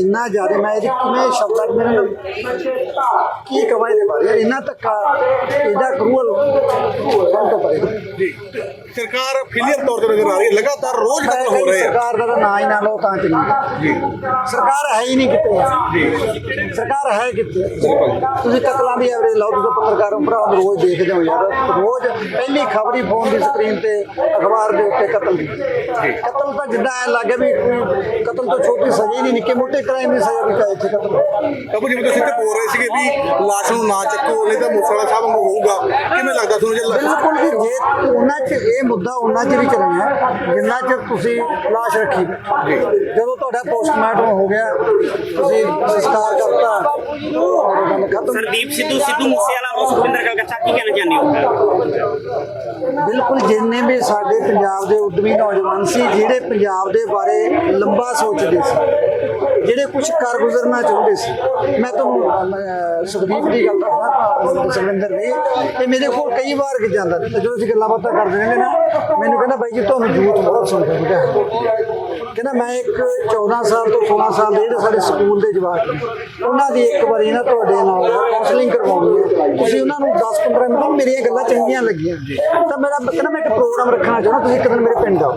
ਇੰਨਾ ਜ਼ਿਆਦਾ ਮੈਂ ਇਹਦੀ ਕਿਵੇਂ ਸ਼ਬਦਾਂ 'ਚ ਮੇਰੇ ਨਾਲ ਕੀ ਕਵਾਂ ਇਹਦੇ ਬਾਰੇ? ਇੰਨਾ ਧੱਕਾ ਇਹਦਾ ਕਰੂਅਲ ਬਹੁਤ ਪਰੇ ਜੀ ਸਰਕਾਰ ਫਿਲੀਅਰ ਤੌਰ ਤੇ ਨਜ਼ਰ ਆ ਰਹੀ ਹੈ ਲਗਾਤਾਰ ਰੋਜ਼ ਕਤਲ ਹੋ ਰਹੇ ਆ। ਸਰਕਾਰ ਦਾ ਨਾਂ ਹੀ ਨਾ ਲਓ ਤਾਂ ਚੰਗੀ ਸਰਕਾਰ ਹੈ ਹੀ ਨਹੀਂ ਕਿਤੇ। ਸਰਕਾਰ ਹੈ ਕਿਤੇ। ਤੁਸੀਂ ਕਤਲਾਂ ਦੀ ਐਵਰੇਜ ਲਾਓ ਤੁਸੀਂ ਪੱਤਰਕਾਰਾਂ ਭਰਾ ਰੋਜ਼ ਦੇਖਦੇ ਹੋ ਯਾਰ। ਰੋਜ਼ ਪਹਿਲੀ ਖਬਰੀ ਫੋਨ ਦੀ ਸਕਰੀਨ ਤੇ ਅਖਬਾਰ ਦੇ ਉੱਤੇ ਕਤਲ ਦੀ। ਕਤਲ ਤਾਂ ਜਿੱਦਾਂ ਐ ਲੱਗੇ ਵੀ ਕਤਲ ਤੋਂ ਛੋਟੀ ਸਜ਼ਾ ਹੀ ਨਹੀਂ ਨਿੱਕੇ ਮੋਟੇ ਕ੍ਰਾਈਮ ਦੀ ਸਜ਼ਾ ਵੀ ਕਾ ਇੱਥੇ ਕਤਲ ਕਾਬੂ ਜਿਵੇਂ ਤੁਸੀਂ ਤੇ ਬੋਲ ਰਹੇ ਸੀਗੇ ਵੀ ਲਾਸ਼ ਨੂੰ ਨਾ ਚੱਕੋ ਨਹੀਂ ਤਾਂ ਮੂਸੇਵਾਲਾ ਸਾਹਿਬ ਵਾਂਗੂ ਹੋਊਗਾ। ਕਿਵੇਂ ਲੱਗਦਾ ਤੁਹਾਨੂੰ ਜੇ ਬਿਲਕੁਲ ਵੀ ਜੇ ਉਹਨਾਂ 'ਚ ਇਹ ਮੁੱਦਾ ਉਹਨਾਂ 'ਚ ਵੀ ਚੱਲਣਾ ਹੈ, ਜਿੰਨਾ ਚਿਰ ਤੁਸੀਂ ਲਾਸ਼ ਰੱਖੀ। ਜਦੋਂ ਤੁਹਾਡਾ ਪੋਸਟਮਾਰਟਮ ਹੋ ਗਿਆ ਤੁਸੀਂ ਸੰਸਕਾਰ ਕਰਤਾ ਔਰ ਗੱਲ ਖਤਮ ਸਰਦੀਪ ਸਿੱਧੂ ਸਿੱਧੂ ਮੂਸੇਵਾਲਾ ਨੂੰ ਸੁਖਵਿੰਦਰ ਕਲਕੱਤਾ ਕੀ ਕਹਿਣਾ ਚਾਹੁੰਦੇ ਹੋ? ਬਿਲਕੁਲ ਜਿੰਨੇ ਵੀ ਸਾਡੇ ਪੰਜਾਬ ਦੇ ਉਦਮੀ ਨੌਜਵਾਨ ਸੀ ਜਿਹੜੇ ਪੰਜਾਬ ਦੇ ਬਾਰੇ ਲੰਬਾ ਸੋਚਦੇ ਸੀ ਜਿਹੜੇ ਕੁਝ ਕਰ ਗੁਜ਼ਰਨਾ ਚਾਹੁੰਦੇ ਸੀ। ਮੈਂ ਤੁਹਾਨੂੰ ਸੁਖਦੀਪ ਦੀ ਗੱਲ ਦੱਸਦਾ ਸੁਖਵਿੰਦਰ ਦੀ ਇਹ ਮੇਰੇ ਕੋਲ ਕਈ ਵਾਰ ਜਾਂਦਾ ਤੇ ਜਦੋਂ ਅਸੀਂ ਗੱਲਾਂ ਬਾਤਾਂ ਕਰਦੇ ਰਹਿੰਦੇ ਨਾ, ਮੈਨੂੰ ਕਹਿੰਦਾ, ਬਾਈ ਜੀ, ਤੁਹਾਨੂੰ ਯੂਥ ਬਹੁਤ ਸੁਣਦਾ ਹੁੰਦਾ ਕਹਿੰਦਾ, ਮੈਂ ਇੱਕ 14 ਸਾਲ ਤੋਂ 16 ਸਾਲ ਦੇ ਜਿਹੜੇ ਸਾਡੇ ਸਕੂਲ ਦੇ ਜਵਾਕ ਨੇ, ਉਹਨਾਂ ਦੀ ਇੱਕ ਵਾਰੀ ਨਾ ਤੁਹਾਡੇ ਨਾਲ ਕਾਉਂਸਲਿੰਗ ਕਰਵਾਉਣੀ ਹੈ। ਤੁਸੀਂ ਉਹਨਾਂ ਨੂੰ 10 15 ਮਿੰਟ ਮੇਰੀਆਂ ਗੱਲਾਂ ਚੰਗੀਆਂ ਲੱਗੀਆਂ। ਤਾਂ ਮੇਰਾ ਕਹਿੰਦਾ ਮੈਂ ਇੱਕ ਪ੍ਰੋਗਰਾਮ ਰੱਖਣਾ ਚਾਹੁੰਦਾ, ਤੁਸੀਂ ਇੱਕ ਦਿਨ ਮੇਰੇ ਪਿੰਡ ਆਓ